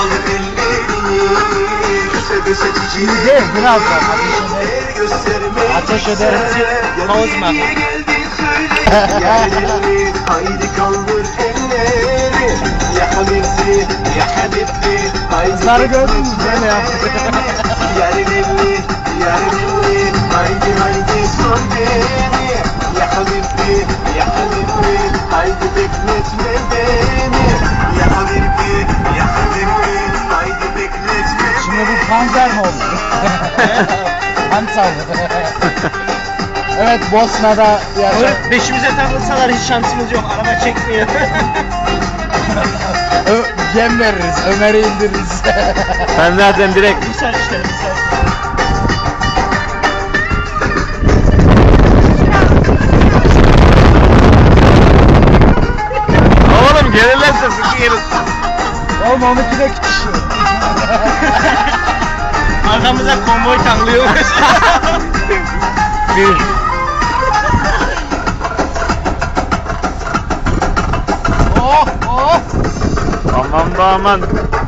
kalır ellerini köse çiçeği Değil, biraz daha. Ateş ederim. Yerlerini haydi kaldır elleri Ya Habibti ya Habibti haydi Kızları gördün mü? Böyle ya. Yerlerini yerlerini haydi haydi sor beni Ya Habibti ya Habibti haydi bekletme beni panzer mi oldu? Panzer. evet Bosna'da yaşa. Ömer, Beşimize takılsalar hiç şansımız yok. Araba çekmiyor. Ö- Yem veririz, Ömer'i indiririz. Sen zaten direkt misal işte misal. Oğlum gelirlerse sıkı gelir. Oğlum 他们在广播上溜一下。哦哦，慢慢慢慢。